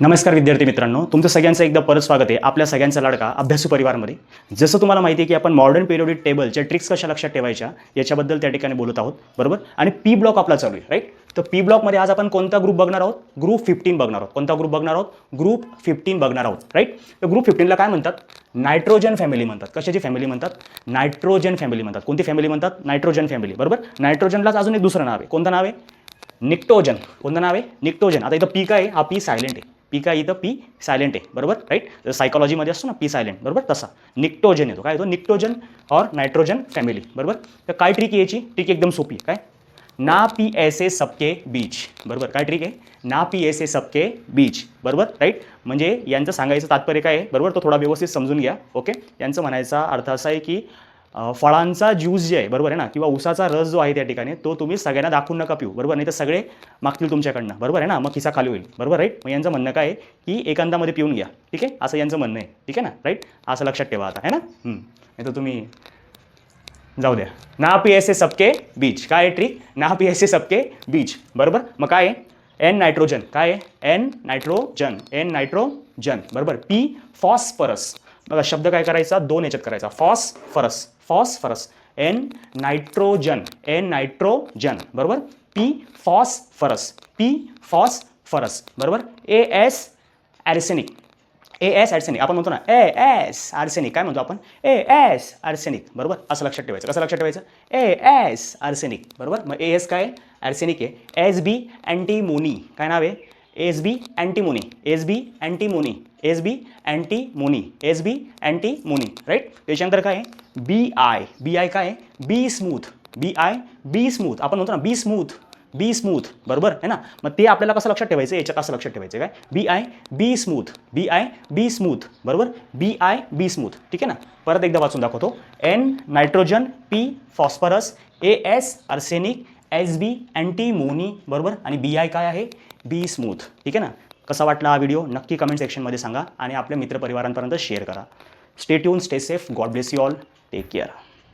नमस्कार विद्यार्थी मित्रांनो तुमचं सगळ्यांचं एकदा परत स्वागत आहे आपल्या सगळ्यांचा लाडका अभ्यासू परिवारमध्ये. जसं तुम्हाला माहिती आहे की आपण मॉडर्न पिरियोडिक टेबलच्या ट्रिक्स कशा लक्षात ठेवायच्या याच्याबद्दल त्या ठिकाणी बोलत आहोत बरोबर? आणि पी ब्लॉक आपला चालू आहे राईट तर पी ब्लॉकमध्ये आज आपण कोणता ग्रुप बघणार आहोत? ग्रुप फिफ्टीन बघणार आहोत. कोणता ग्रुप बघणार आहोत? ग्रुप फिफ्टीन बघणार आहोत राईट तर ग्रुप फिफ्टीनला काय म्हणतात? नायट्रोजन फॅमिली म्हणतात. कशाची फॅमिली म्हणतात? नायट्रोजन फॅमिली म्हणतात. कोणती फॅमिली म्हणतात? नायट्रोजन फॅमिली बरोबर? नायट्रोजनलाच अजून एक दुसरं नाव आहे. कोणतं नाव आहे? निक्टोजन कोणतं नाव आहे? निक्टोजन आता इथं पी काय आहे? हा पी सायलेंट आहे. पी काय इथं पी सायलेंट आहे बरोबर? राईट सायकॉलॉजीमध्ये असतो ना पी सायलेंट बरोबर? तसा. निक्टोजन येतो. काय येतो? निक्टोजन और नायट्रोजन फॅमिली बरोबर? तर काय ट्रिक याची ट्रिक एकदम सोपी आहे. काय? ना पी ऐसे सबके बीच बरोबर? काय ट्रिक आहे? ना पी ऐसे सबके बीच बरोबर? राईट म्हणजे यांचं सांगायचं तात्पर्य काय आहे? बरोबर? तो थोडा व्यवस्थित समजून घ्या. ओके यांचं म्हणायचा अर्थ असा आहे की फळांचा ज्यूस जे आहे बरोबर आहे ना? किंवा उसाचा रस जो आहे त्या ठिकाणी तो तुम्ही सगळ्यांना दाखवून नका पिऊ बरोबर? नाही तर सगळे मागतील तुमच्याकडनं बरोबर आहे ना? मग खिसा खाली होईल बरोबर राईट मग यांचं म्हणणं काय आहे की एकांतामध्ये पिऊन घ्या ठीक आहे? असं यांचं म्हणणं आहे ठीक आहे ना? राईट असं लक्षात ठेवा आता है ना? नाही तर तुम्ही जाऊ द्या. ना पी एस ए सबके बीच. काय आहे ट्रिक ना पी एस ए सबके बीच. बरोबर? मग काय आहे? एन नायट्रोजन काय आहे? एन नायट्रोजन एन नायट्रोजन बरोबर? पी फॉस्फरस बघा शब्द काय करायचा? दोन याच्यात करायचा. Phosphorus phosphorus N nitrogen. N nitrogen. बरोबर? पी फॉस्फरस पी फॉस्फरस बरोबर? A S arsenic. A S arsenic आपण म्हणतो ना ए एस आर्सेनिक काय म्हणतो आपण? ए एस आर्सेनिक बरोबर? असं लक्षात ठेवायचं. कसं लक्षात ठेवायचं? ए एस आर्सेनिक बरोबर? मग ए एस काय? आर्सेनिक आहे. S B antimony. काय नाव आहे? S B antimony S B antimony S B antimony S B antimony right त्याच्यानंतर काय आहे? बी आय बी आय काय आहे? Be smooth B I be smooth आपण म्हणतो ना बी स्मूथ बी स्मूथ बरोबर? आहे ना? मग ते आपल्याला कसं लक्षात ठेवायचं? याच्यात असं लक्षात ठेवायचं काय? B I bismuth B I bismuth बरोबर? बी आय बी स्मूथ ठीक आहे ना? परत एकदा वाचून दाखवतो. N nitrogen P phosphorus A S arsenic S B antimony बरोबर? आणि बी आय काय आहे? Be smooth. ठीक आहे ना? कसा वाटला हा व्हिडिओ नक्की कमेंट सेक्शनमध्ये सांगा आणि आपल्या मित्रपरिवारांपर्यंत शेअर करा. Stay tune stay safe God bless you all take care